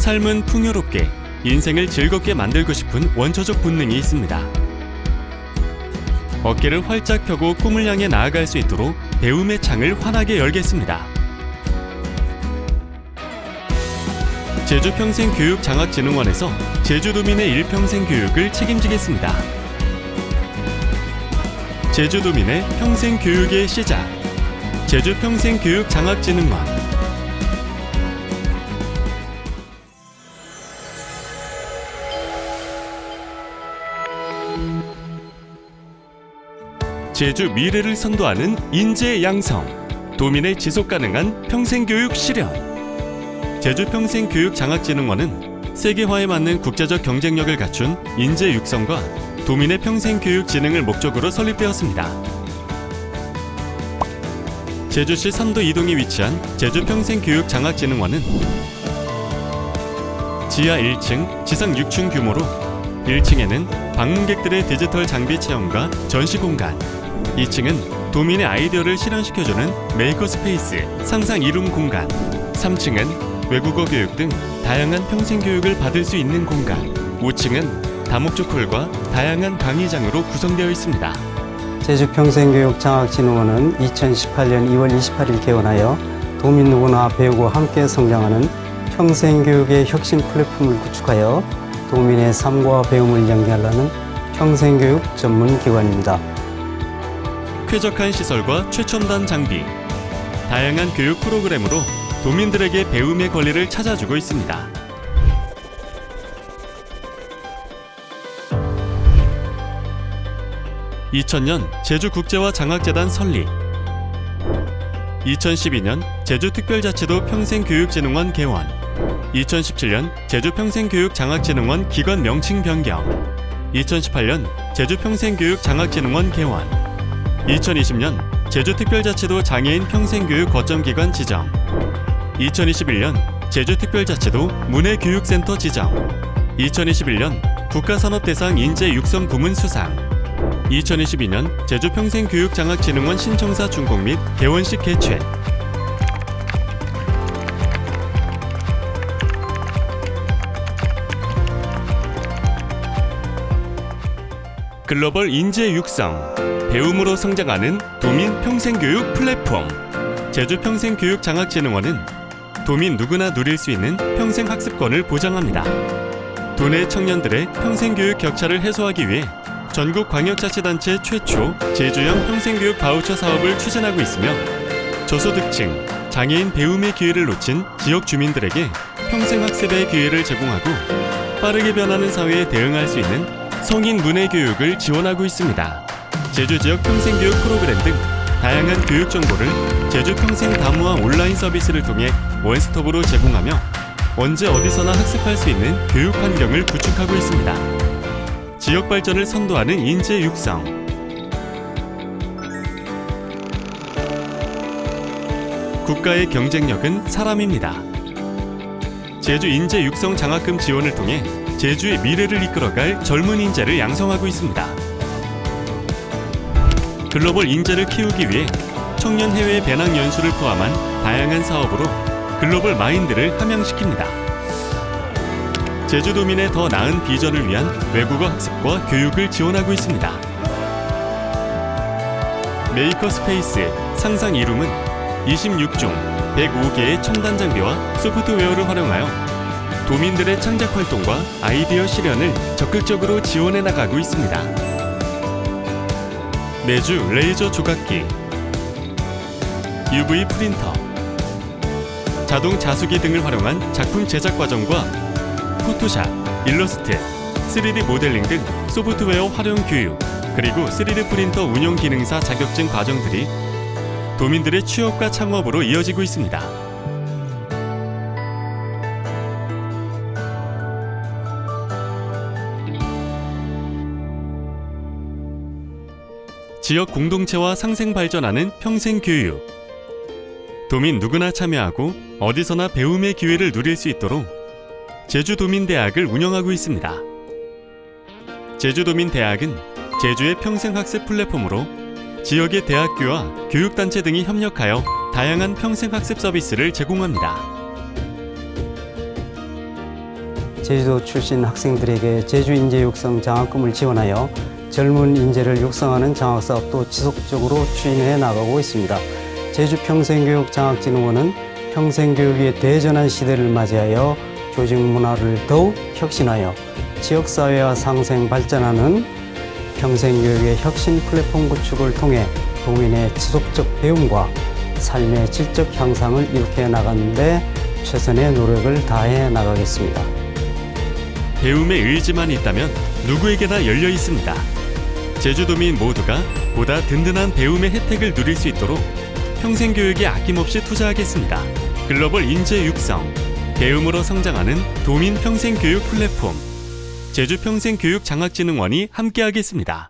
삶은 풍요롭게, 인생을 즐겁게 만들고 싶은 원초적 본능이 있습니다. 어깨를 활짝 펴고 꿈을 향해 나아갈 수 있도록 배움의 창을 환하게 열겠습니다. 제주평생교육장학진흥원에서 제주도민의 일평생 교육을 책임지겠습니다. 제주도민의 평생 교육의 시작. 제주평생교육장학진흥원. 제주 미래를 선도하는 인재 양성, 도민의 지속 가능한 평생교육 실현. 제주 평생교육장학진흥원은 세계화에 맞는 국제적 경쟁력을 갖춘 인재 육성과 도민의 평생교육 진흥을 목적으로 설립되었습니다. 제주시 선도 이동에 위치한 제주평생교육장학진흥원은 지하 1층, 지상 6층 규모로 1층에는 방문객들의 디지털 장비 체험과 전시 공간, 2층은 도민의 아이디어를 실현시켜주는 메이커 스페이스, 상상 이룸 공간, 3층은 외국어 교육 등 다양한 평생 교육을 받을 수 있는 공간, 5층은 다목적 홀과 다양한 강의장으로 구성되어 있습니다. 제주평생교육장학진흥원은 2018년 2월 28일 개원하여 도민 누구나 배우고 함께 성장하는 평생교육의 혁신 플랫폼을 구축하여 도민의 삶과 배움을 연계하려는 평생교육 전문 기관입니다. 쾌적한 시설과 최첨단 장비, 다양한 교육 프로그램으로 도민들에게 배움의 권리를 찾아주고 있습니다. (2000년) 제주국제화 장학재단 설립 2012년 제주특별자치도 평생교육진흥원 개원 2017년 제주평생교육장학진흥원 기관 명칭 변경 2018년 제주평생교육장학진흥원 개원 2020년 제주특별자치도 장애인 평생교육 거점기관 지정. 2021년 제주특별자치도 문해교육센터 지정. 2021년 국가산업대상 인재 육성 부문 수상. 2022년 제주평생교육장학진흥원 신청사 준공 및 개원식 개최 글로벌 인재 육성 배움으로 성장하는 도민 평생교육 플랫폼 제주 평생교육 장학진흥원은 도민 누구나 누릴 수 있는 평생 학습권을 보장합니다. 도내 청년들의 평생교육 격차를 해소하기 위해 전국 광역자치단체 최초 제주형 평생교육 바우처 사업을 추진하고 있으며 저소득층, 장애인 배움의 기회를 놓친 지역 주민들에게 평생학습의 기회를 제공하고 빠르게 변하는 사회에 대응할 수 있는 성인 문해 교육을 지원하고 있습니다. 제주 지역 평생 교육 프로그램 등 다양한 교육 정보를 제주 평생 다무화 온라인 서비스를 통해 원스톱으로 제공하며 언제 어디서나 학습할 수 있는 교육 환경을 구축하고 있습니다. 지역 발전을 선도하는 인재 육성. 국가의 경쟁력은 사람입니다. 제주 인재 육성 장학금 지원을 통해 제주의 미래를 이끌어갈 젊은 인재를 양성하고 있습니다. 글로벌 인재를 키우기 위해 청년 해외 배낭 연수를 포함한 다양한 사업으로 글로벌 마인드를 함양시킵니다. 제주도민의 더 나은 비전을 위한 외국어 학습과 교육을 지원하고 있습니다. 메이커 스페이스 상상 이룸은 26종 105개의 첨단 장비와 소프트웨어를 활용하여 도민들의 창작 활동과 아이디어 실현을 적극적으로 지원해 나가고 있습니다. 매주 레이저 조각기, UV 프린터, 자동 자수기 등을 활용한 작품 제작 과정과 포토샵, 일러스트, 3D 모델링 등 소프트웨어 활용 교육, 그리고 3D 프린터 운용 기능사 자격증 과정들이 도민들의 취업과 창업으로 이어지고 있습니다. 지역 공동체와 상생 발전하는 평생 교육. 도민 누구나 참여하고 어디서나 배움의 기회를 누릴 수 있도록 제주도민대학을 운영하고 있습니다. 제주도민대학은 제주의 평생학습 플랫폼으로 지역의 대학교와 교육단체 등이 협력하여 다양한 평생학습 서비스를 제공합니다. 제주도 출신 학생들에게 제주 인재 육성 장학금을 지원하여 젊은 인재를 육성하는 장학 사업도 지속적으로 추진해 나가고 있습니다. 제주 평생교육 장학진흥원은 평생교육의 대전환 시대를 맞이하여 조직 문화를 더욱 혁신하여 지역사회와 상생 발전하는 평생교육의 혁신 플랫폼 구축을 통해 도민의 지속적 배움과 삶의 질적 향상을 이룩해 나가는데 최선의 노력을 다해 나가겠습니다. 배움의 의지만 있다면 누구에게나 열려 있습니다. 제주도민 모두가 보다 든든한 배움의 혜택을 누릴 수 있도록 평생 교육에 아낌없이 투자하겠습니다. 글로벌 인재 육성, 배움으로 성장하는 도민 평생 교육 플랫폼, 제주 평생 교육 장학진흥원이 함께하겠습니다.